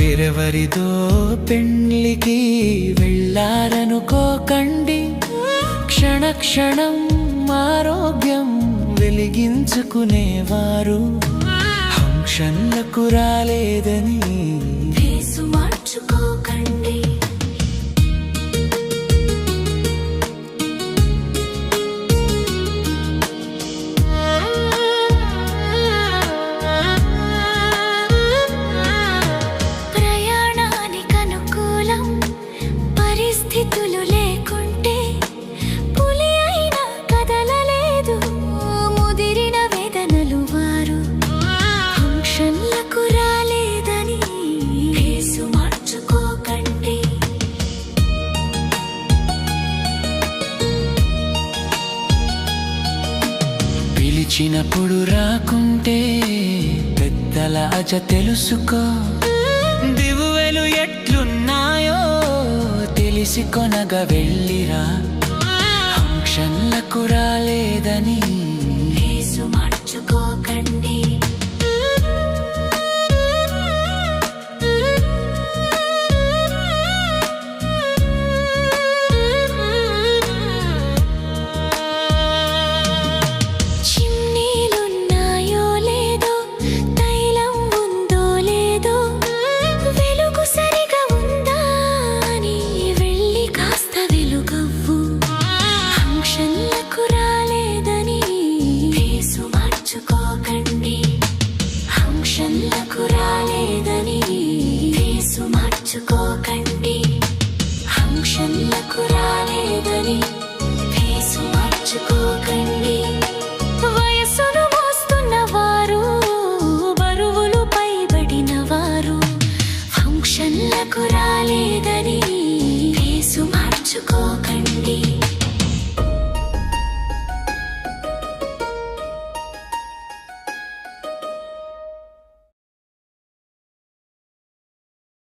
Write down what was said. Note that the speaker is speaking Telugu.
ఎవరిదో పెండ్లికి వెళ్ళారనుకోకండి క్షణ క్షణం ఆరోగ్యం వెలిగించుకునేవారు. ఫంక్షన్లకు రాలేదని పరిస్థితులు లేకుంటే పులి అయినా కదలలేదు. ముదిరిన వేదనలు వారు ఫంక్షన్లకు రాలేదని కేసు మార్చుకోకండి. పిలిచినప్పుడు రాకుంటే పెద్దల అజ తెలుసుకో తెలిసి కొనగ వెళ్ళిరా. రాలేదని. ఫీసు మార్చుకోకండి ఫంక్షన్లకు రాలేదని. ఫీసు మార్చుకోకండి వయసును మోస్తున్న వారు బరువులు పైబడిన వారు ఫంక్షన్లకు రాలేదని. ఫీసు మార్చుకో